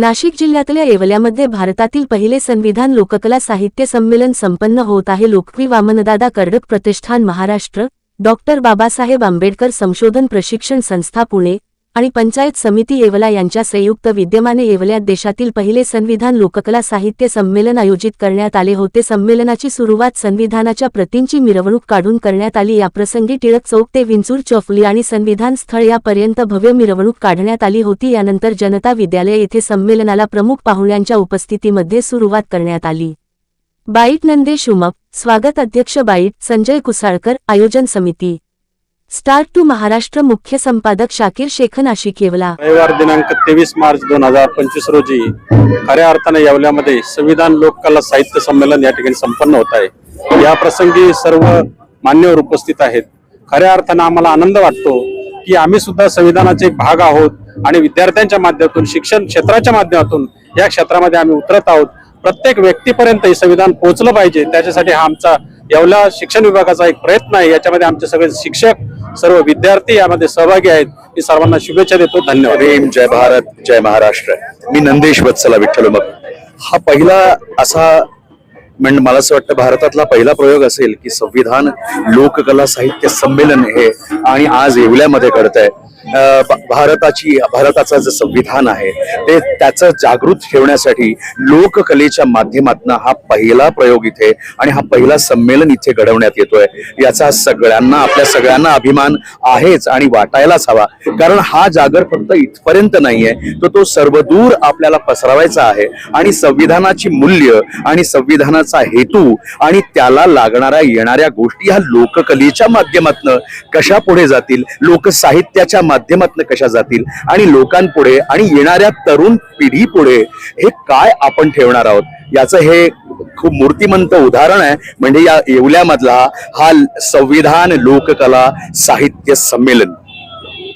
नाशिक जिल्ह्यातल्या येवल्यामध्ये भारतातील पहिले संविधान लोककला साहित्य संमेलन संपन्न होत आहे. लोकप्रिय वामनदादा कर्डक प्रतिष्ठान महाराष्ट्र डॉक्टर बाबासाहेब आंबेडकर संशोधन प्रशिक्षण संस्था पुणे आणि पंचायत समिती येवला यांच्या संयुक्त विद्यमाने येवल्यात देशातील पहिले संविधान लोककला साहित्य संमेलन आयोजित करण्यात आले होते. संमेलनाची सुरुवात संविधानाच्या प्रतींची मिरवणूक काढून करण्यात आली. याप्रसंगी टिळक चौक ते विंचूर चौफली आणि संविधान स्थळ यापर्यंत भव्य मिरवणूक काढण्यात आली होती. यानंतर जनता विद्यालय येथे संमेलनाला प्रमुख पाहुण्यांच्या उपस्थितीमध्ये सुरुवात करण्यात आली. बाईट नंदेश उमप स्वागत अध्यक्ष बाईट संजय कुसाळकर आयोजन समिती. स्टार्ट टू महाराष्ट्र मुख्य संपादक शाकीर शेख नाशिक येवला. रविवार दिनांक तेवीस मार्च दोन हजार पंचवीस रोजी खऱ्या अर्थाने येवल्यामध्ये संविधान लोककला साहित्य संमेलन या ठिकाणी संपन्न होत आहे. या प्रसंगी सर्व मान्यवर उपस्थित आहेत. खऱ्या अर्थानं आम्हाला आनंद वाटतो की आम्ही सुद्धा संविधानाचे एक भाग आहोत आणि विद्यार्थ्यांच्या माध्यमातून शिक्षण क्षेत्राच्या माध्यमातून या क्षेत्रामध्ये आम्ही उतरत आहोत. प्रत्येक व्यक्तीपर्यंत हे संविधान पोहोचलं पाहिजे. त्याच्यासाठी हा आमचा येवला शिक्षण विभागाचा एक प्रयत्न आहे. याच्यामध्ये आमचे सगळे शिक्षक सर्व विद्यार्थी यामध्ये सहभागी आहेत. मी सर्वांना शुभेच्छा देतो. धन्यवाद. प्रेम जय भारत जय महाराष्ट्र. मी नंदेश वत्सला विठ्ठल मग हा पहिला असा म्हणजे मला असं वाटतं भारतातला पहिला प्रयोग असेल की संविधान लोककला साहित्य संमेलन हे आणि आज येवल्यामध्ये घडत आहे भारताची भारताचं जे संविधान आहे ते त्याचं जागृत ठेवण्यासाठी लोककलेच्या माध्यमातून हा पहिला प्रयोग इथे आणि हा पहिला संमेलन इथे घडवण्यात येतोय. याचा सगळ्यांना आपल्या सगळ्यांना अभिमान आहेच आणि वाटायलाच हवा. कारण हा जागर फक्त इथपर्यंत नाहीये तर तो सर्वदूर आपल्याला पसरवायचा आहे. आणि संविधानाची मूल्य आणि संविधानाचा हेतू आणि त्याला लागणाऱ्या येणाऱ्या गोष्टी ह्या लोककलेच्या माध्यमातून कशा पुढे जातील? लोकसाहित्याच्या माध्यमातनं कशा जातील आणि लोकांपुढे आणि येणाऱ्या तरुण पिढी पुढे हे काय आपण ठेवणार आहोत? याचं हे खूप मूर्तिमंत उदाहरण आहे. म्हणजे या येवल्यामधला हा संविधान लोककला साहित्य संमेलन.